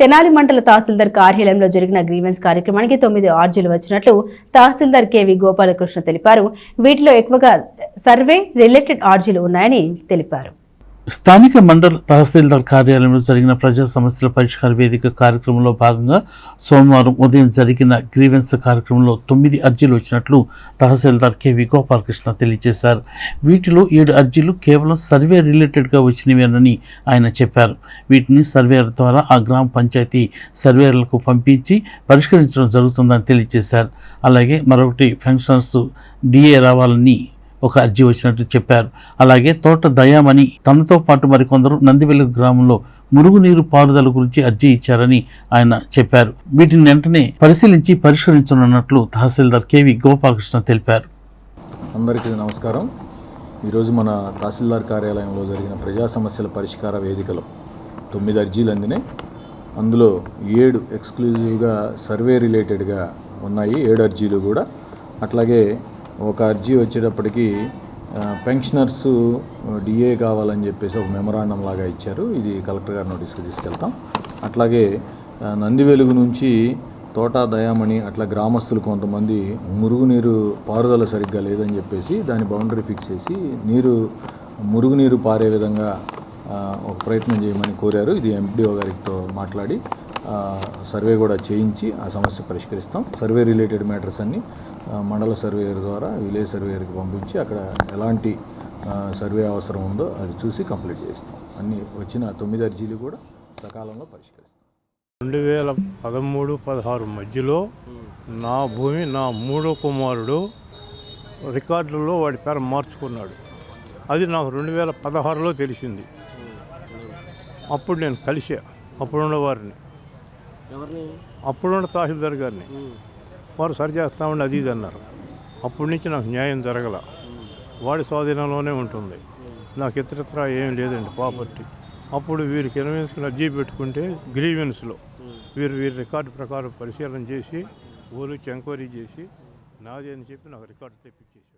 తెనాలి మండల తహసీల్దార్ కార్యాలయంలో జరిగిన గ్రీవెన్స్ కార్యక్రమానికి తొమ్మిది ఆర్జీలు వచ్చినట్లు తహసీల్దార్ కెవి గోపాలకృష్ణ తెలిపారు. వీటిలో ఎక్కువగా సర్వే రిలేటెడ్ ఆర్జీలు ఉన్నాయని తెలిపారు. స్థానిక మండల తహసీల్దార్ కార్యాలయంలో జరిగిన ప్రజా సమస్యల పరిష్కార వేదిక కార్యక్రమంలో భాగంగా సోమవారం ఉదయం జరిగిన గ్రీవెన్స్ కార్యక్రమంలో తొమ్మిది అర్జీలు వచ్చినట్లు తహసీల్దార్ కెవి గోపాలకృష్ణ తెలియజేశారు. వీటిలో ఏడు అర్జీలు కేవలం సర్వే రిలేటెడ్గా వచ్చినవేనని ఆయన చెప్పారు. వీటిని సర్వేయర్ ద్వారా ఆ గ్రామ పంచాయతీ సర్వేయర్లకు పంపించి పరిష్కరించడం జరుగుతుందని తెలియజేశారు. అలాగే మరొకటి ఫంక్షన్స్ డిఏ రావాలని ఒక అర్జీ వచ్చినట్టు చెప్పారు. అలాగే తోట దయామణి తనతో పాటు మరికొందరు నందివెలుగు గ్రామంలో మురుగునీరు పారుదల గురించి అర్జీ ఇచ్చారని ఆయన చెప్పారు. వీటిని వెంటనే పరిశీలించి పరిష్కరించనున్నట్లు తహసీల్దార్ కేవి గోపాలకృష్ణ తెలిపారు. అందరికీ నమస్కారం. ఈరోజు మన తహసీల్దార్ కార్యాలయంలో జరిగిన ప్రజా సమస్యల పరిష్కార వేదికలో తొమ్మిది అర్జీలు అందినాయి. అందులో ఏడు ఎక్స్క్లూజివ్గా సర్వే రిలేటెడ్గా ఉన్నాయి. ఏడు అర్జీలు కూడా. అట్లాగే ఒక అర్జీ వచ్చేటప్పటికి పెన్షనర్స్ డిఏ కావాలని చెప్పేసి ఒక మెమరాండం లాగా ఇచ్చారు. ఇది కలెక్టర్ గారి నోటీస్కి తీసుకెళ్తాం. అట్లాగే నందివెలుగు నుంచి తోట దయామణి అట్లా గ్రామస్తులు కొంతమంది మురుగునీరు పారుదల సరిగ్గా లేదని చెప్పేసి దాని బౌండరీ ఫిక్స్ చేసి నీరు మురుగునీరు పారే విధంగా ఒక ప్రయత్నం చేయమని కోరారు. ఇది ఎంపీడీఓ గారితో మాట్లాడి సర్వే కూడా చేయించి ఆ సమస్య పరిష్కరిస్తాం. సర్వే రిలేటెడ్ మ్యాటర్స్ అన్ని మండల సర్వేయర్ ద్వారా విలేజ్ సర్వేయర్కి పంపించి అక్కడ ఎలాంటి సర్వే అవసరం ఉందో అది చూసి కంప్లీట్ చేస్తాం అన్ని వచ్చిన తొమ్మిది అర్జీలు కూడా సకాలంలో పరిష్కరిస్తాం. రెండు వేల పదమూడు పదహారు మధ్యలో నా భూమి నా మూడో కుమారుడు రికార్డులలో వాడి పేరు మార్చుకున్నాడు. అది నాకు రెండు వేల పదహారులో తెలిసింది. అప్పుడు నేను కలిసా అప్పుడున్న వారిని. అప్పుడున్న తహసీల్దార్ గారిని. వారు సరి చేస్తామని అది ఇది అన్నారు. అప్పటి నుంచి నాకు న్యాయం జరగల. వాడి స్వాధీనంలోనే ఉంటుంది. నాకు ఇతరత్ర ఏం లేదండి ప్రాపర్టీ. అప్పుడు వీరికి ఎనవేసుకుని అర్జీ పెట్టుకుంటే గ్రీవెన్స్లో వీరు వీరి రికార్డు ప్రకారం పరిశీలన చేసి ఊరికి ఎంక్వైరీ చేసి నాది అని చెప్పి నాకు రికార్డు తెప్పించేసాడు